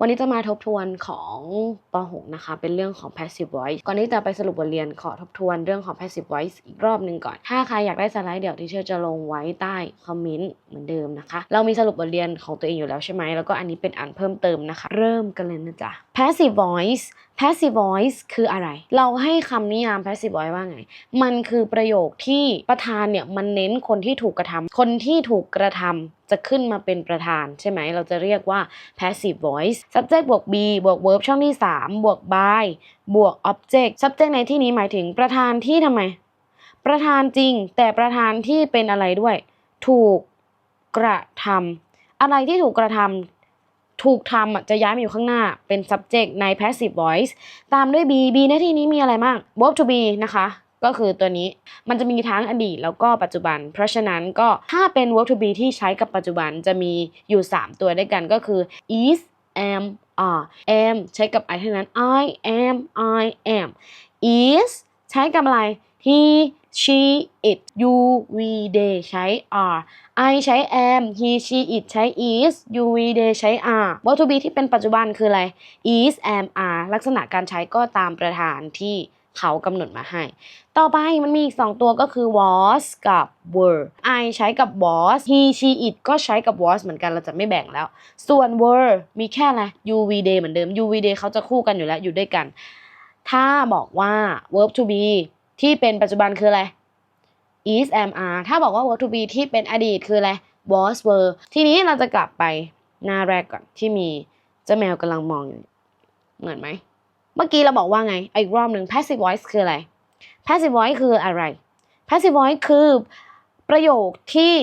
วันนี้จะมาทบทวนของป .6 นะคะ เป็นเรื่องของ passive voice ก่อนที่จะไปสรุปบทเรียนขอทบทวนเรื่องของ passive voice อีกรอบหนึ่งก่อน ถ้าใครอยากได้สไลด์เดี๋ยวที่เชื่อจะลงไว้ใต้คอมเมนต์เหมือนเดิมนะคะ เรามีสรุปบทเรียนของตัวเองอยู่แล้วใช่ไหม แล้วก็อันนี้เป็นอันเพิ่มเติมนะคะ เริ่มกันเลยนะจ๊ะ passive voice passive voice คืออะไร เราให้คำนิยาม passive voice ว่าไง มันคือประโยคที่ประธานเนี่ยมันเน้นคนที่ถูกกระทำ คนที่ถูกกระทำจะขึ้นมาเป็นประธานใช่ไหม เราจะเรียกว่า passive voice subject บวก be บวก verb ช่องที่ 3 บวก by บวก object subject ในที่นี้หมายถึงประธานที่ทำไม ประธานจริง แต่ประธานที่เป็นอะไรด้วย ถูกกระทำอะไรที่ถูกกระทำถูกทำจะย้ายมาอยู่ข้างหน้าเป็น subject ใน passive voice ตามด้วย be be ในที่นี้มีอะไรบ้าง verb to be นะคะ ก็คือตัวนี้มันจะมีทั้งอดีตแล้วก็ปัจจุบัน เพราะฉะนั้นก็ถ้าเป็น verb to be ที่ใช้กับปัจจุบันจะมีอยู่ 3 ตัวด้วยกันก็คือ is am are am ใช้กับ I เท่านั้น I am I am is ใช้กับอะไร he she it you we they ใช้ are I ใช้ am he she it ใช้ is you we they ใช้ are verb to be ที่เป็นปัจจุบันคืออะไร is am are ลักษณะการใช้ก็ตามประธานที่ เขากำหนดมาให้ ต่อไปมันมีอีก 2 ตัวก็คือ was กับ were I ใช้กับ was he she it ก็ใช้กับ was เหมือนกันเราจะไม่แบ่งแล้ว ส่วน were มีแค่อะไร you we they เหมือนเดิม you we they เขาจะคู่กันอยู่แล้วอยู่ด้วยกัน ถ้าบอกว่า verb to be ที่เป็นปัจจุบันคืออะไร is am are ถ้าบอกว่า verb to be ที่เป็นอดีตคืออะไร was were ทีนี้เราจะกลับไปหน้าแรกก่อนที่มีเจ้าแมวกำลังมองอยู่ เหมือนไหม เมื่อกี้เราบอกว่าไงอาอีกรอบหนึ่ง passive voice คืออะไร passive voice คืออะไร passive voice คือประโยคที่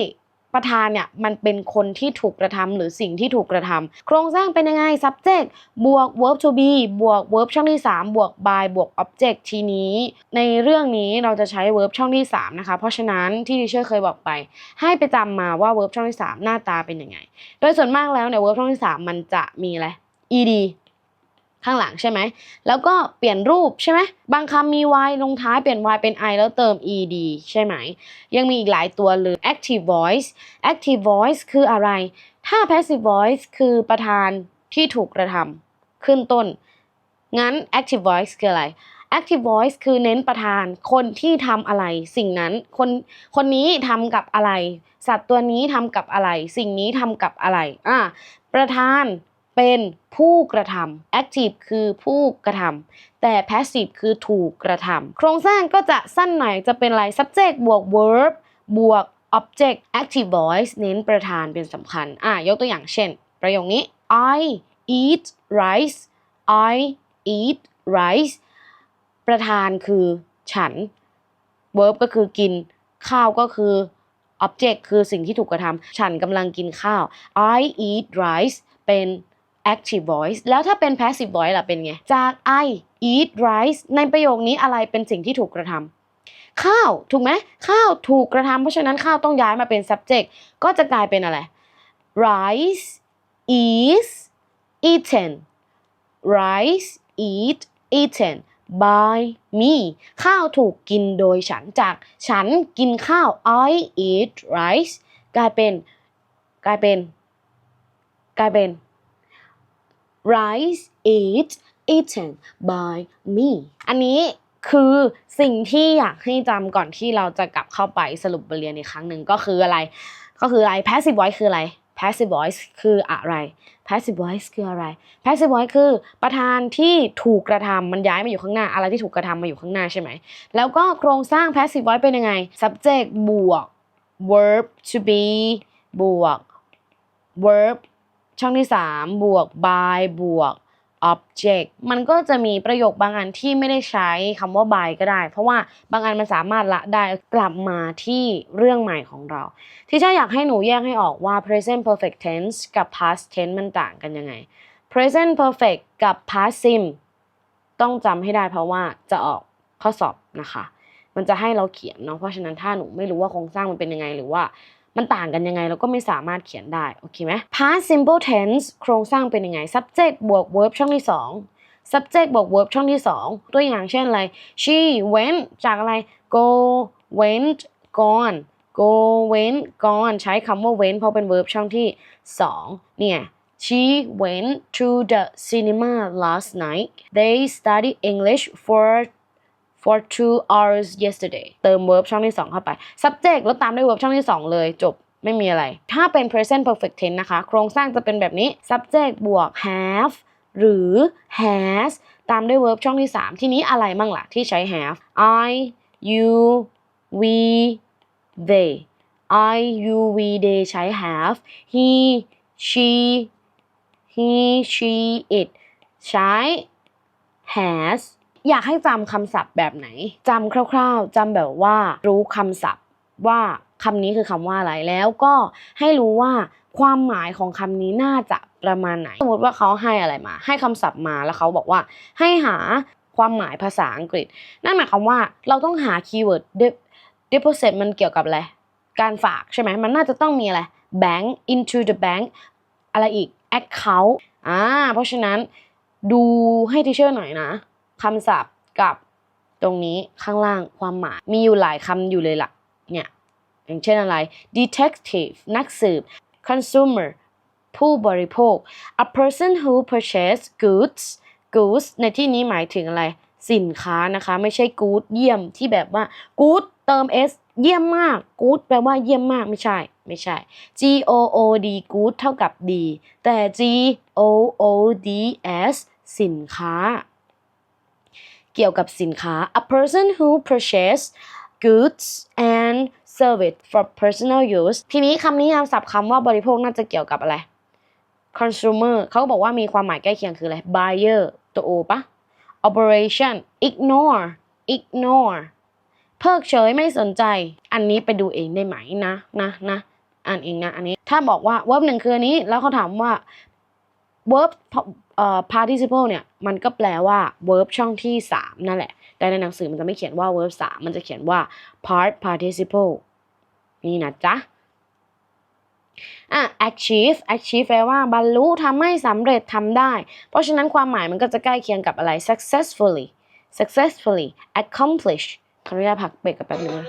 ประธานเนี่ยมันเป็นคนที่ถูกกระทำหรือสิ่งที่ถูกกระทำโครงสร้างเป็นยังไง subject บวก verb to be บวก verb ช่องที่ 3 บวก by บวก object ทีนี้ ในเรื่องนี้เราจะใช้ verb ช่องที่ 3 นะคะ เพราะฉะนั้นที่ดิเชอร์เคยบอกไป ให้ไปจำมาว่า verb ช่องที่ 3 หน้าตาเป็นยังไง โดยส่วนมากแล้วเนี่ย verb ช่องที่ 3 มันจะมีอะไร ed ข้างหลังใช่ไหม แล้วก็เปลี่ยนรูปใช่ไหม บางคำมี y ลงท้ายเปลี่ยน y เป็น i แล้วเติม ed ใช่ไหม ยังมีอีกหลายตัวเลย active voice active voice คืออะไร ถ้า passive voice คือประธานที่ถูกกระทำขึ้นต้น งั้น active voice คืออะไร active voice คือเน้นประธานคนที่ทำอะไร สิ่งนั้นคนคนนี้ทำกับอะไร สัตว์ตัวนี้ทำกับอะไร สิ่งนี้ทำกับอะไรอะประธาน เป็นผู้กระทำ active คือผู้กระทำแต่ passive คือถูกกระทำโครงสร้างก็จะสั้นหน่อยจะเป็นอะไร subject บวก verb บวก object active voice เน้นประธานเป็นสำคัญ อะ ยกตัวอย่างเช่น ประโยคนี้ I eat rice I eat rice ประธานคือฉัน verb ก็คือกิน ข้าวก็คือ object คือสิ่งที่ถูกกระทำ ฉันกำลังกินข้าว I eat rice เป็น active voice แล้วถ้าเป็น passive voice ล่ะเป็นไง จาก I eat rice ในประโยคนี้อะไรเป็นสิ่งที่ถูกกระทำข้าวถูกไหมข้าวถูกกระทำเพราะฉะนั้นข้าวต้องย้ายมาเป็น subject ก็จะกลายเป็นอะไร rice is eaten rice eat eaten by me ข้าวถูกกินโดยฉันจาก ฉันกินข้าว I eat rice กลายเป็น กลายเป็น กลายเป็น rice is eaten by me อันนี้คือสิ่งที่อยากให้จำก่อนที่เราจะกลับเข้าไปสรุปบทเรียนอีกครั้งหนึ่งก็คืออะไร ก็คืออะไร passive voice คืออะไร passive voice คืออะไร passive voice คืออะไร passive voice คือประธานที่ถูกกระทำมันย้ายมาอยู่ข้างหน้า อะไรที่ถูกกระทำมาอยู่ข้างหน้าใช่ไหม แล้วก็โครงสร้าง passive voice เป็นยังไง subject บวก verb to be บวก verb ช่องที่ 3 บวก by บวก object มันก็จะมีประโยคบางอันที่ไม่ได้ใช้คำว่า by ก็ได้ เพราะว่าบางอันมันสามารถละได้กลับมาที่เรื่องใหม่ของเรา ที่ชาอยากให้หนูแยกให้ออกว่า present perfect tense กับ past tense มันต่างกันยังไง present perfect กับ past sim ต้องจำให้ได้เพราะว่าจะออกข้อสอบนะคะ มันจะให้เราเขียนเนาะเพราะฉะนั้นถ้าหนูไม่รู้ว่าโครงสร้างมันเป็นยังไงหรือว่า มันต่างกันยังไงเราก็ไม่สามารถเขียนได้ โอเคไหม past simple tense โครงสร้างเป็นยังไง subject บวก verb ช่องที่ 2 subject บวก verb ช่องที่ 2 ตัวอย่างเช่นอะไร she went จากอะไร go went gone go went gone ใช้คำว่า went เพราะเป็น verb ช่องที่ 2 เนี่ย she went to the cinema last night they studied English for for two hours yesterday เติม verb ช่องที่ 2 เข้าไป subject แล้วตามด้วย verb ช่องที่ 2 เลยจบไม่มีอะไร ถ้าเป็น present perfect tense นะคะ โครงสร้างจะเป็นแบบนี้ subject บวก have หรือ has ตามด้วย verb ช่องที่ 3 ทีนี้อะไรมั่งล่ะที่ใช้ have I you we they I you we they ใช้ have he she he she it ใช้ has อยากให้จำคำศัพท์แบบไหนจำคร่าว ๆจำแบบว่ารู้คำศัพท์ว่าคำนี้คือคำว่าอะไรแล้วก็ให้รู้ว่าความหมายของคำนี้น่าจะประมาณไหน สมมติว่าเขาให้อะไรมา ให้คำศัพท์มาแล้วเขาบอกว่า ให้หาความหมายภาษาอังกฤษ นั่นหมายความว่าเราต้องหาคีย์เวิร์ด deposit มันเกี่ยวกับอะไร การฝากใช่ไหม มันน่าจะต้องมีอะไร bank into the bank อะไรอีก account อ่า เพราะฉะนั้นดูให้ทีเชอร์หน่อยนะ คำศัพท์กับตรงนี้ข้างล่างความหมาย มีอยู่หลายคำอยู่เลยล่ะเนี่ยอย่างเช่นอะไร detective นักสืบ consumer ผู้บริโภค a person who purchase goods goods ในที่นี้หมายถึงอะไร สินค้านะคะ ไม่ใช่ good เยี่ยมที่แบบว่า good เติม s เยี่ยมมาก good แปลว่าเยี่ยมมากไม่ใช่ ไม่ใช่ g o o d good เท่ากับดีแต่ g o o d s สินค้า เกี่ยวกับสินค้า a person who purchase goods and service for personal use ทีนี้คำนิยามศัพท์คำว่าบริโภคน่าจะเกี่ยวกับอะไร consumer เขาบอกว่ามีความหมายใกล้เคียงคืออะไร buyer ตัว o ปะ operation ignore ignore เพิกเฉยไม่สนใจ อันนี้ไปดูเองได้ไหมนะนะนะอ่านเองนะอันนี้ ถ้าบอกว่า verb หนึ่งคืออันนี้ แล้วเขาถามว่า verb เอ่อ participle เนี่ยมันก็แปลว่า verb ช่องที่ 3 นั่นแหละ แต่ในหนังสือมันจะไม่เขียนว่า verb 3 มันจะเขียนว่า part participle นี่นะจ๊ะอะ achieve achieve แปลว่าบรรลุทำให้สำเร็จทำได้ เพราะฉะนั้นความหมายมันก็จะใกล้เคียงกับอะไร successfully successfully accomplish ขออนุญาตพักเบรกกันแป๊บนึงนะ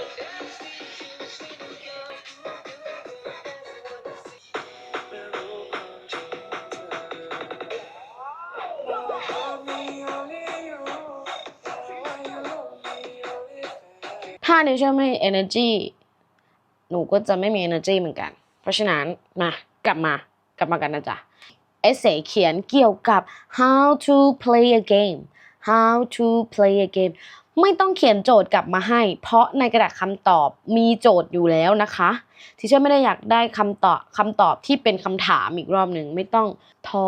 ถ้าในช่วงไม่มี energy หนูก็จะไม่มี energy เหมือนกัน เพราะฉะนั้นมากลับมากลับมากันนะจ๊ะ essay เขียนเกี่ยวกับ how to play a game how to play a game ไม่ต้องเขียนโจทย์กลับมาให้ เพราะในกระดาษคำตอบมีโจทย์อยู่แล้วนะคะ ที่เชื่อไม่ได้อยากได้คำตอบคำตอบที่เป็นคำถามอีกรอบหนึ่งไม่ต้องท้อ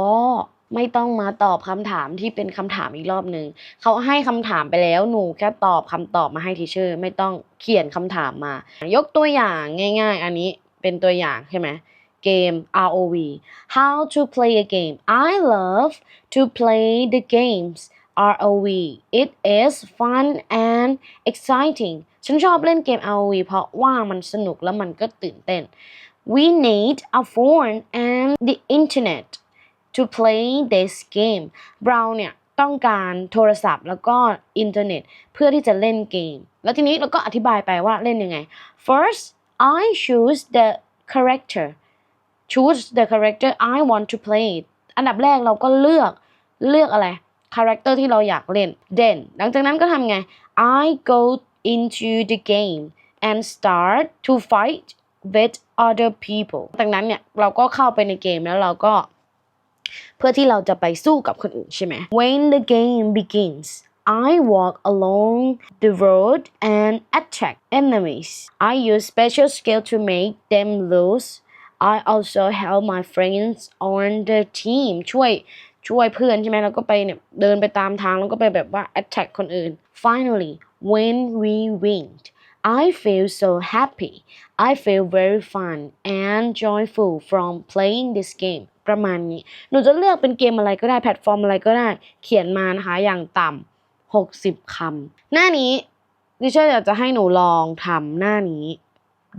ไม่ต้องมาตอบคำถามที่เป็นคำถามอีกรอบหนึ่งเขาให้คำถามไปแล้วหนูแค่ตอบคำตอบมาให้ทีเชอร์ ไม่ต้องเขียนคำถามมา ยกตัวอย่างง่าย ๆ อันนี้เป็นตัวอย่างใช่ไหมเกม ROV How to play a game I love to play the games ROV it is fun and exciting ฉันชอบเล่นเกม ROV เพราะว่ามันสนุกแล้วมันก็ตื่นเต้น We need a phone and the internet to play this game เราเนี่ยต้องการโทรศัพท์แล้วก็อินเทอร์เน็ตเพื่อที่จะเล่นเกม แล้วทีนี้เราก็อธิบายไปว่าเล่นยังไง first I choose the character choose the character I want to play อันดับแรกเราก็เลือกเลือกอะไร character ที่เราอยากเล่น then หลังจากนั้นก็ทำไง I go into the game and start to fight with other people จากนั้นเนี่ยเราก็เข้าไปในเกมแล้วเราก็ พื่อที่เราจะไปสู้กับคนอื่นใช่ไหม When the game begins I walk along the road and attack enemies I use special skill to make them lose I also help my friends on the team ช่วยช่วยเพื่อนใช่ไหมแล้วก็ไปเนี่ยเดินไปตามทางแล้วก็ไปแบบว่า attack คนอื่น Finally when we win I feel so happy I feel very fun and joyful from playing this game ประมาณนี้ หนูจะเลือกเป็นเกมอะไรก็ได้แพลตฟอร์มอะไรก็ได้ เขียนมานะคะอย่างต่ำ60คำหน้านี้ดิฉันอยากจะให้หนูลองทำหน้านี้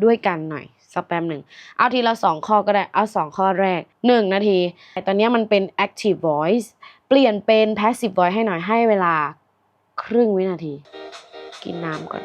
ด้วยกันหน่อยสักแป๊บหนึ่ง เอาทีละสองข้อก็ได้ เอาสองข้อแรก 1 นาทีแต่ตอนนี้มันเป็น active voice เปลี่ยนเป็น passive voice ให้หน่อยให้เวลาครึ่งวินาที กินน้ำก่อน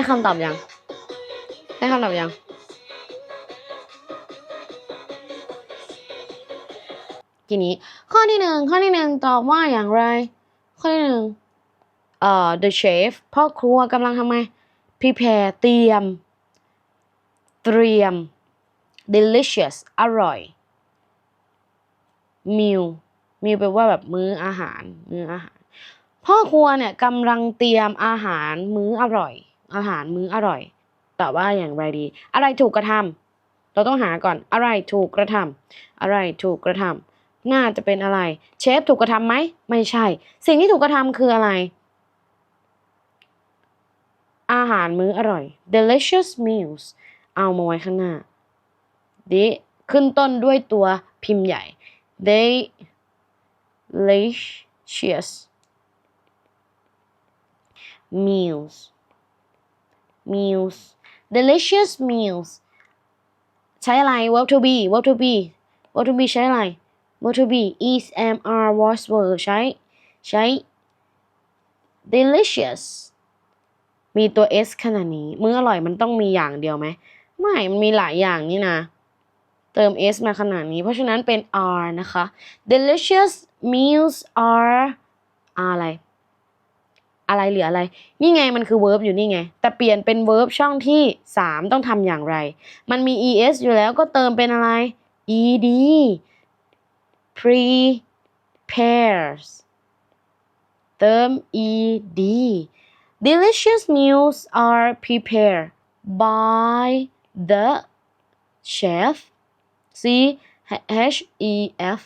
ได้คำตอบยัง ได้คำตอบยัง ทีนี้ ข้อที่หนึ่งข้อที่หนึ่งตอบว่าอย่างไร ข้อที่หนึ่งเอ่อ the chef พ่อครัวกำลังทำไม prepare เตรียม เตรียม delicious อร่อย meal meal แปลว่าแบบมื้ออาหาร มื้ออาหาร พ่อครัวเนี่ยกำลังเตรียมอาหารมื้ออร่อย อาหารมื้ออร่อย แตอบว่าอย่างไรดี อะไรถูกกระทำเราต้องหาก่อนอะไรถูกกระทำอะไรถูกกระทำน่าจะเป็นอะไร เชฟถูกกระทำไหมไม่ใช่ สิ่งที่ถูกกระทำคืออะไร อาหารมื้ออร่อย delicious meals เอามาไว้ข้างหน้าดิขึ้นต้นด้วยตัวพิมพ์ใหญ่ delicious meals meals delicious meals ใช้อะไร verb to be verb to be verb to be ใช้อะไร verb to be is am are was were ใช้ใช้ delicious มีตัว s ขนาดนี้มื้ออร่อยมันต้องมีอย่างเดียวไหม ไม่ มันมีหลายอย่างนี่นะ เติม s มาขนาดนี้ เพราะฉะนั้นเป็น are นะคะ delicious meals are อะไร อะไรเหลืออะไร นี่ไงมันคือ verb อยู่นี่ไง แต่เปลี่ยนเป็น verb ช่องที่ 3 ต้องทำอย่างไร มันมี es อยู่แล้วก็เติมเป็นอะไร ed prepares เติม ed delicious meals are prepared by the chef c h e f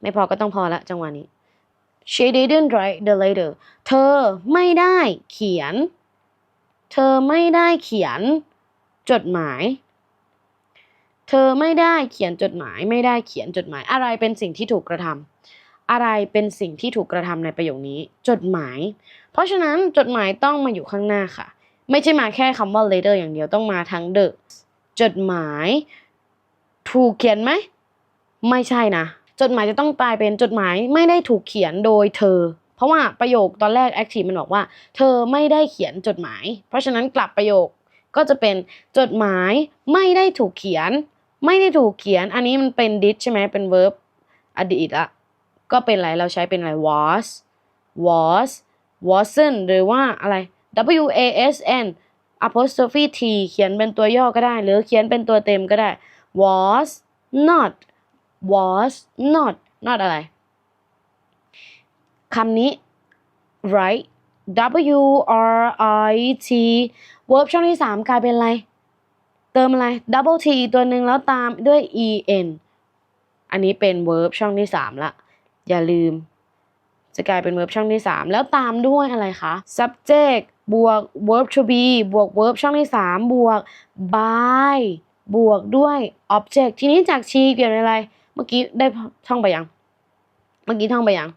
ไม่พอก็ต้องพอละจังหวะนี้ she didn't write the letter เธอไม่ได้เขียน เธอไม่ได้เขียน จดหมาย เธอไม่ได้เขียนจดหมาย ไม่ได้เขียนจดหมาย อะไรเป็นสิ่งที่ถูกกระทำอะไรเป็นสิ่งที่ถูกกระทำในประโยคนี้ จดหมาย เพราะฉะนั้นจดหมายต้องมาอยู่ข้างหน้าค่ะ ไม่ใช่มาแค่คำว่า letter อย่างเดียวต้องมาทั้ง the จดหมาย ถูกเขียนไหม ไม่ใช่นะ จดหมายจะต้องกลายเป็นจดหมายไม่ได้ถูกเขียนโดยเธอ เพราะว่าประโยคตอนแรก active มันบอกว่า เธอไม่ได้เขียนจดหมาย เพราะฉะนั้นกลับประโยคก็จะเป็นจดหมายไม่ได้ถูกเขียน ไม่ได้ถูกเขียน อันนี้มันเป็น did ใช่ไหมเป็น verb อดีตอะก็เป็นอะไรเราใช้เป็นอะไร was was wasn't หรือว่าอะไร w a s n apostrophe t เขียนเป็นตัวย่อก็ได้ หรือเขียนเป็นตัวเต็มก็ได้ was not was not not อะไรคำนี้ right w r i t verb ช่องที่ 3 กลายเป็นอะไร เติมอะไร double t ตัวหนึ่งแล้วตามด้วย e n อันนี้เป็น verb ช่องที่ 3 ละ อย่าลืม จะกลายเป็น verb ช่องที่ 3 แล้วตามด้วยอะไรคะ subject บวก verb to be บวก verb ช่องที่ 3 บวก by บวกด้วย object ทีนี้จาก she เปลี่ยนเป็นอะไร เมื่อกี้ได้ท่องไปยัง เมื่อกี้ท่องไปยัง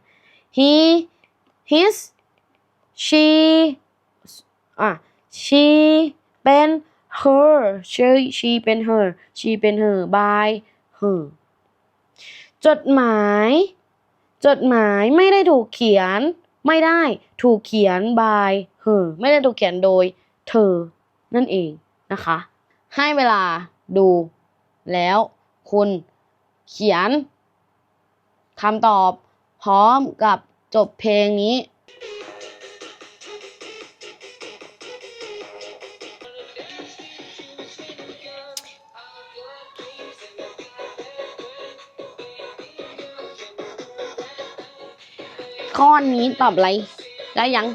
he his she อะ she เป็น her she she เป็น her she เป็น her by her จดหมาย จดหมายไม่ได้ถูกเขียน ไม่ได้ถูกเขียน by her ไม่ได้ถูกเขียนโดยเธอ นั่นเองนะคะ ให้เวลาดูแล้วคุณ เขียนคำตอบพร้อมกับจบเพลงนี้ ข้อนี้ตอบอะไรได้ยัง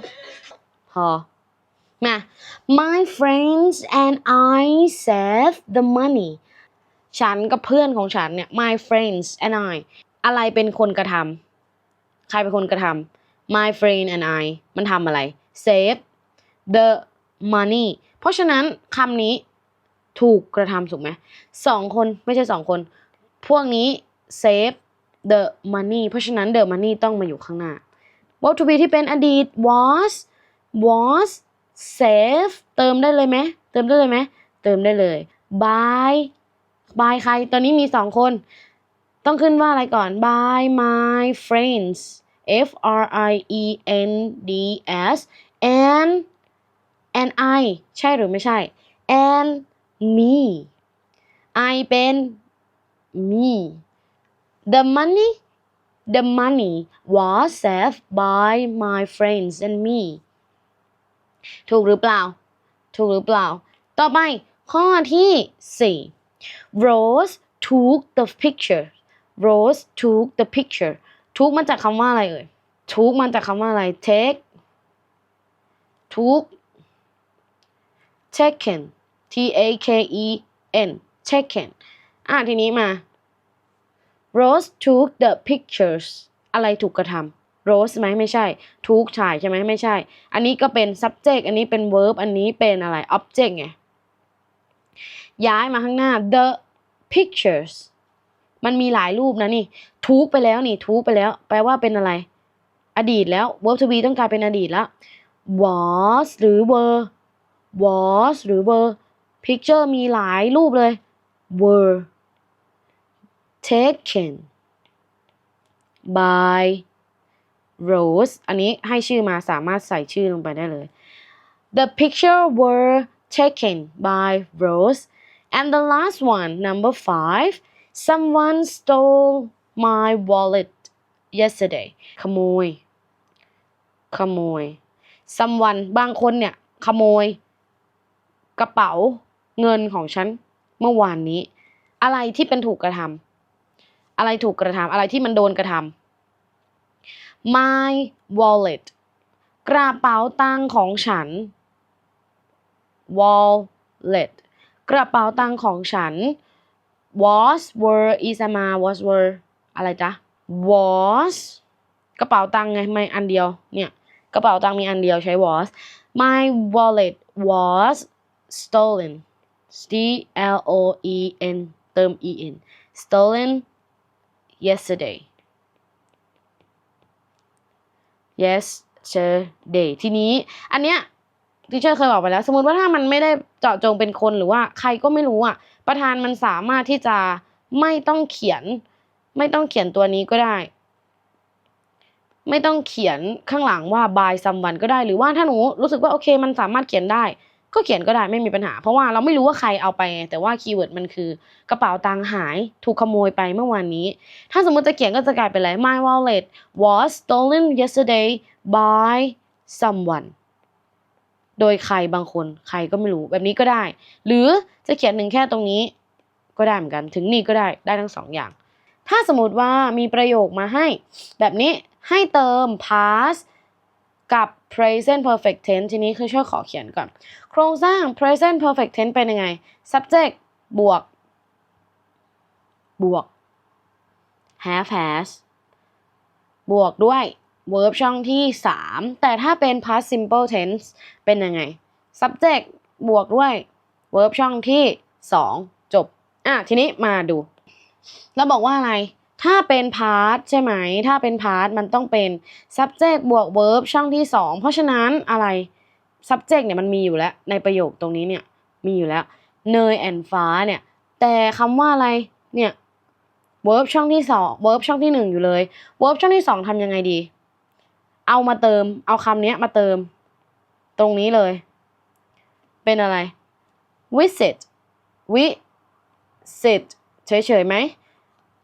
พอ มา my friends and I save the money ฉันกับเพื่อนของฉันเนี่ย my friends and I อะไรเป็นคนกระทำใครเป็นคนกระทำ my friend and I มันทำอะไร save the money เพราะฉะนั้นคำนี้ถูกกระทำถูกไหมสองคนไม่ใช่สองคน พวกนี้ save the money เพราะฉะนั้น the money ต้องมาอยู่ข้างหน้า verb to be ที่เป็นอดีต was was save เติมได้เลยไหมเติมได้เลยไหมเติมได้เลย by by ใคร ตอนนี้มีสองคน ต้องขึ้นว่าอะไรก่อน by my friends F R I E N D S and and I ใช่หรือไม่ใช่ and me I เป็น me the money the money was saved by my friends and me ถูกหรือเปล่า ถูกหรือเปล่า ต่อไปข้อที่ 4 Rose took the picture Rose took the picture took มาจากคำว่าอะไรเอ่ย took มาจากคำว่าอะไร take took taken T A K E N taken อะทีนี้มา Rose took the pictures อะไรถูกกระทำ Rose ไหมไม่ใช่ took ถ่ายใช่ไหมไม่ใช่ อันนี้ก็เป็น subject อันนี้เป็น verb อันนี้เป็นอะไร object ไง ย้ายมาข้างหน้า the pictures มันมีหลายรูปนะนี่ทุกไปแล้วนี่ทุกไปแล้ว แปลว่าเป็นอะไร อดีตแล้ว verb to be ต้องกลายเป็นอดีตแล้ว was หรือ were was หรือ were picture มีหลายรูปเลย were taken by Rose อันนี้ให้ชื่อมาสามารถใส่ชื่อลงไปได้เลย The picture were taken by Rose and the last one number five someone stole my wallet yesterday ขโมย ขโมย someone บางคนเนี่ย ขโมย กระเป๋าเงินของฉันเมื่อวานนี้ อะไรที่เป็นถูกกระทำอะไรถูกกระทำอะไรที่มันโดนกระทำ my wallet กระเป๋าตังของฉัน wallet กระเป๋าตังค์ของฉัน was were is มา was were อะไรจ๊ะ was กระเป๋าตังค์ไงไม่อันเดียวเนี่ยกระเป๋าตังค์มีอันเดียวใช้ was my wallet was stolen S T L O E N เติม E N stolen yesterday yesterday ทีนี้ อันเนี้ย ที่เชอร์เคยบอกไปแล้ว สมมติว่าถ้ามันไม่ได้เจาะจงเป็นคนหรือว่าใครก็ไม่รู้อะ ประธานมันสามารถที่จะไม่ต้องเขียน ไม่ต้องเขียนตัวนี้ก็ได้ ไม่ต้องเขียนข้างหลังว่า by someone ก็ได้ หรือว่าถ้าหนูรู้สึกว่าโอเค มันสามารถเขียนได้ ก็เขียนก็ได้ไม่มีปัญหา เพราะว่าเราไม่รู้ว่าใครเอาไป แต่ว่าคีย์เวิร์ดมันคือกระเป๋าตังค์หายถูกขโมยไปเมื่อวานนี้ ถ้าสมมติจะเขียนก็จะกลายเป็นอะไร My wallet was stolen yesterday by someone โดยใครบางคนใครก็ไม่รู้แบบนี้ก็ได้ หรือจะเขียนหนึ่งแค่ตรงนี้ก็ได้เหมือนกันถึงนี่ก็ได้ได้ทั้งสองอย่าง ถ้าสมมติว่ามีประโยคมาให้ แบบนี้ให้เติม past กับ present perfect tense ทีนี้คือช่วยขอเขียนก่อน โครงสร้าง present perfect tense เป็นยังไง subject บวก บวก have has บวกด้วย verb ช่องที่ 3 แต่ถ้าเป็น past simple tense เป็นยังไง subject บวกด้วย verb ช่องที่ 2 จบ อะ ทีนี้มาดู แล้วบอกว่าอะไร ถ้าเป็น part ใช่ไหม ถ้าเป็น part มันต้องเป็น subject บวก verb ช่องที่ 2 เพราะฉะนั้นอะไร subject เนี่ยมันมีอยู่แล้ว ในประโยคตรงนี้เนี่ย มีอยู่แล้ว เนยแอนฟ้าเนี่ย แต่คำว่าอะไร เนี่ย verb ช่องที่2 verb ช่องที่ 1 อยู่เลย verb ช่องที่ 2ทำยังไงดี เอามาเติม เอาคำนี้มาเติม ตรงนี้เลย เป็นอะไร visit visit เฉยๆไหม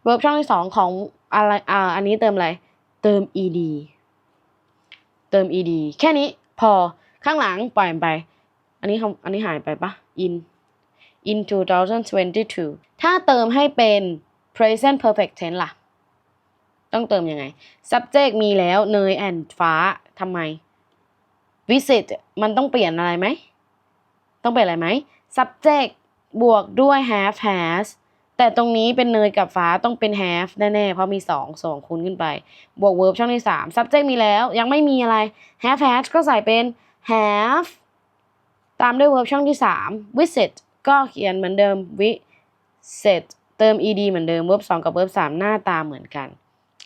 verb ช่องที่สองของอะไรอ่าอันนี้เติมอะไร เติม ed เติม ed แค่นี้พอข้างหลังปล่อยไป อันนี้คำอันนี้หายไปปะ in in 2022 ถ้าเติมให้เป็น present perfect tense ล่ะ ต้องเติมยังไง subject มีแล้วเนยแอนฟ้าทำไม visit มันต้องเปลี่ยนอะไรไหม ต้องเปลี่ยนอะไรไหม subject บวกด้วย have has แต่ตรงนี้เป็นเนยกับฟ้าต้องเป็น have แน่ๆ เพราะมี 2 2คูณขึ้นไป บวก verb ช่องที่ 3 subject มีแล้วยังไม่มีอะไร have has ก็ใส่เป็น have ตามด้วย verb ช่องที่ 3 visit ก็เขียนเหมือนเดิม visit เติม ed เหมือนเดิม verb 2 กับ verb 3 หน้าตาเหมือนกัน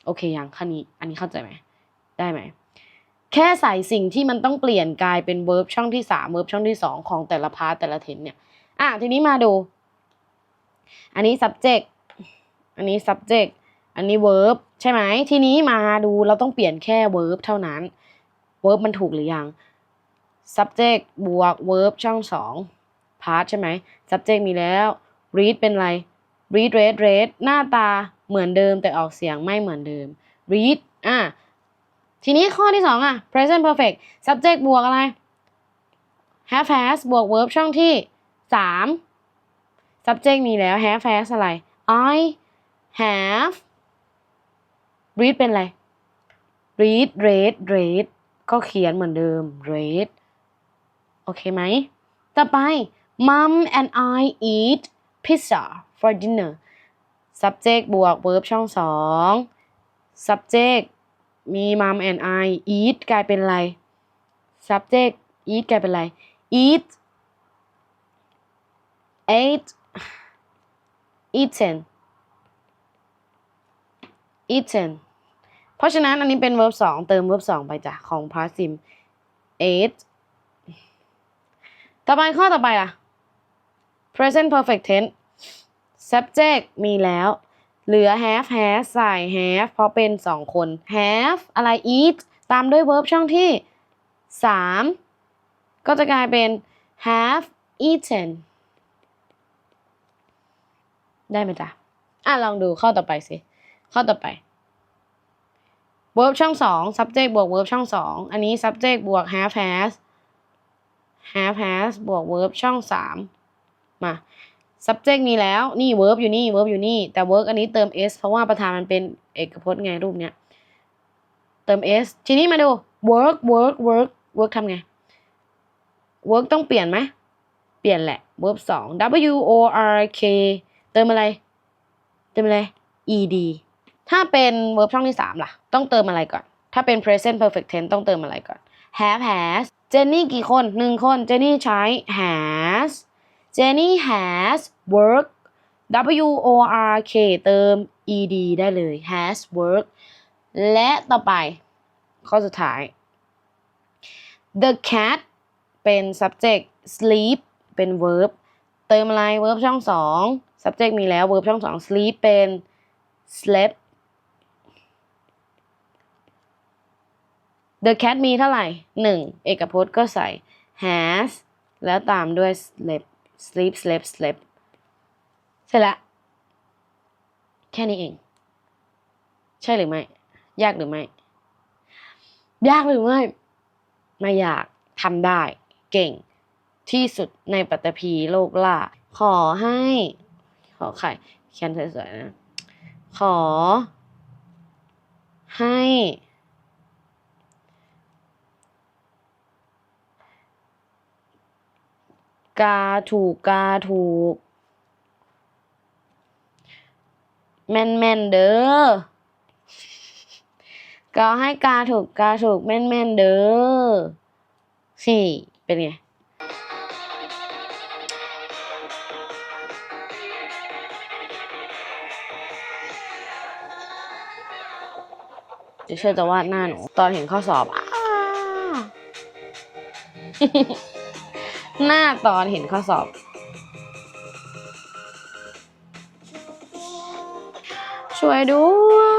โอเคยังคันนี้ อันนี้เข้าใจไหมได้ไหมแค่ใส่สิ่งที่มันต้องเปลี่ยนกลายเป็น verb ช่องที่3 verb ช่องที่2ของแต่ละพาร์ทแต่ละเทนเนี่ยอะทีนี้มาดู อันนี้ subject อันนี้ subject อันนี้ verb ใช่ไหมทีนี้มาดูเราต้องเปลี่ยนแค่ verb เท่านั้น verb มันถูกหรือยัง subject บวก verb ช่องสอง part ใช่ไหม subject มีแล้ว read เป็นอะไร read read read หน้าตา เหมือนเดิมแต่ออกเสียงไม่เหมือนเดิม read อะทีนี้ข้อที่สองอะ present perfect subject บวกอะไร have has บวก verb ช่องที่สาม subject มีแล้ว have has อะไร I have read เป็นอะไร read read read ก็เขียนเหมือนเดิม read โอเคไหม ต่อไป mom and I eat pizza for dinner subject บวก verb ช่องสอง subject มี mom and I eat กลายเป็นอะไร subject eat กลายเป็นอะไร eat ate eaten eaten เพราะฉะนั้นอันนี้เป็น verb สองเติม verb สองไปจ้ะ ของ past sim ate ต่อไปข้อต่อไปล่ะ present perfect tense subject มีแล้ว เหลือ have has ใส่ have เพราะเป็นสองคน have อะไร eat ตามด้วย verb ช่องที่สามก็จะกลายเป็น have eaten ได้ไหมจ๊ะ อะ ลองดูข้อต่อไปสิ ข้อต่อไป verb ช่องสอง subject บวก verb ช่องสองอันนี้ subject บวก have has have has บวก verb ช่องสามมา subject มีแล้วนี่ verb อยู่นี่ verb อยู่นี่ แต่ work อันนี้เติม s เพราะว่าประธานมันเป็นเอกพจน์ไงรูปเนี้ยเติม s ทีนี้มาดู work work work work ทำไง work ต้องเปลี่ยนไหมเปลี่ยนแหละ verb สอง w o r k เติมอะไร เติมอะไร ed ถ้าเป็น verb ช่องที่สามล่ะ ต้องเติมอะไรก่อน ถ้าเป็น present perfect tense ต้องเติมอะไรก่อน have has เจนนี่กี่คนหนึ่งคน เจนนี่ใช้ has Jenny has work W O R K เติม ed ได้เลย has work และต่อไป ข้อสุดท้าย the cat เป็น subject sleep เป็น verb เติมอะไร verb ช่องสอง subject มีแล้ว verb ช่องสอง sleep เป็น slept the cat มีเท่าไหร่หนึ่งเอกพจน์ก็ใส่ has แล้วตามด้วย slept sleep slept slept เสร็จละแค่นี้เอง ใช่หรือไม่ ยากหรือไม่ ยากหรือไม่ไม่อยากทำได้เก่งที่สุดในปัตตภีโลกล่า ขอให้ ขอไข่เขียนสวยๆนะ ขอ ให้ กาถูกกาถูก แม่นแม่นเด้อก็ให้กาถูกกาถูกแม่นแม่นเด้อสี่เป็นไงเดี๋ยวเชื่อจะวาดหน้าหนู ตอนเห็นข้อสอบอ้า หน้าตอนเห็นข้อสอบ ช่วยด้วย